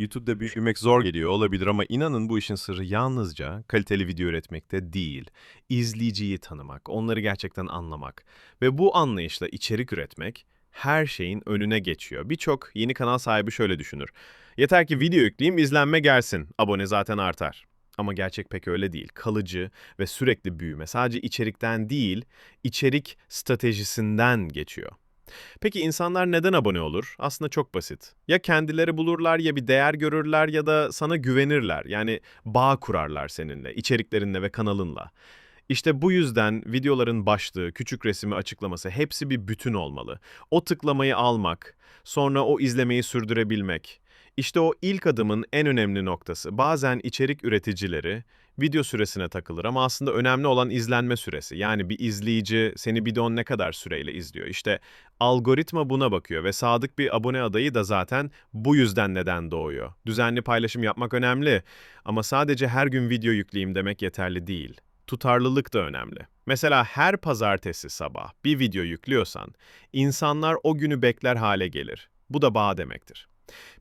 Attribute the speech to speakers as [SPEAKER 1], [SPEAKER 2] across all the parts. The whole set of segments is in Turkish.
[SPEAKER 1] YouTube'da büyümek zor geliyor olabilir ama inanın bu işin sırrı yalnızca kaliteli video üretmekte değil. İzleyiciyi tanımak, onları gerçekten anlamak ve bu anlayışla içerik üretmek her şeyin önüne geçiyor. Birçok yeni kanal sahibi şöyle düşünür. Yeter ki video yükleyeyim, izlenme gelsin. Abone zaten artar. Ama gerçek pek öyle değil. Kalıcı ve sürekli büyüme sadece içerikten değil, içerik stratejisinden geçiyor. Peki insanlar neden abone olur? Aslında çok basit. Ya kendileri bulurlar ya bir değer görürler ya da sana güvenirler. Yani bağ kurarlar seninle, içeriklerinle ve kanalınla. İşte bu yüzden videoların başlığı, küçük resmi açıklaması hepsi bir bütün olmalı. O tıklamayı almak, sonra o izlemeyi sürdürebilmek. İşte o ilk adımın en önemli noktası. Bazen içerik üreticileri video süresine takılır ama aslında önemli olan izlenme süresi. Yani bir izleyici seni videon ne kadar süreyle izliyor. İşte algoritma buna bakıyor ve sadık bir abone adayı da zaten bu yüzden neden doğuyor. Düzenli paylaşım yapmak önemli ama sadece her gün video yükleyeyim demek yeterli değil. Tutarlılık da önemli. Mesela her pazartesi sabah bir video yüklüyorsan insanlar o günü bekler hale gelir. Bu da bağ demektir.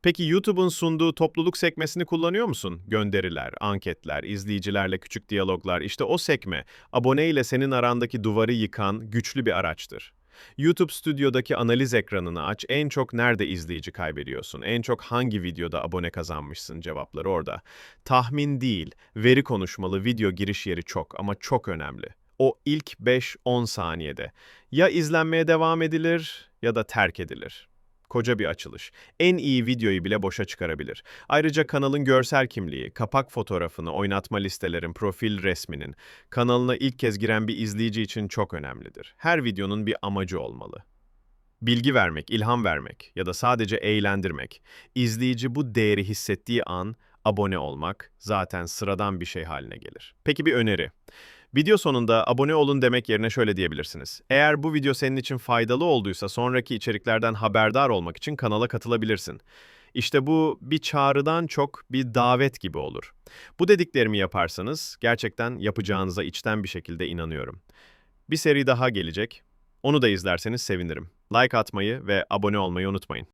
[SPEAKER 1] Peki YouTube'un sunduğu topluluk sekmesini kullanıyor musun? Gönderiler, anketler, izleyicilerle küçük diyaloglar, işte o sekme, abone ile senin arandaki duvarı yıkan güçlü bir araçtır. YouTube Studio'daki analiz ekranını aç, en çok nerede izleyici kaybediyorsun, en çok hangi videoda abone kazanmışsın cevapları orada. Tahmin değil, veri konuşmalı video giriş yeri çok ama çok önemli. O ilk 5-10 saniyede ya izlenmeye devam edilir ya da terk edilir. Koca bir açılış. En iyi videoyu bile boşa çıkarabilir. Ayrıca kanalın görsel kimliği, kapak fotoğrafını, oynatma listelerin, profil resminin, kanalına ilk kez giren bir izleyici için çok önemlidir. Her videonun bir amacı olmalı. Bilgi vermek, ilham vermek ya da sadece eğlendirmek. İzleyici bu değeri hissettiği an abone olmak zaten sıradan bir şey haline gelir. Peki bir öneri. Video sonunda abone olun demek yerine şöyle diyebilirsiniz. Eğer bu video senin için faydalı olduysa sonraki içeriklerden haberdar olmak için kanala katılabilirsin. İşte bu bir çağrıdan çok bir davet gibi olur. Bu dediklerimi yaparsanız gerçekten yapacağınıza içten bir şekilde inanıyorum. Bir seri daha gelecek. Onu da izlerseniz sevinirim. Like atmayı ve abone olmayı unutmayın.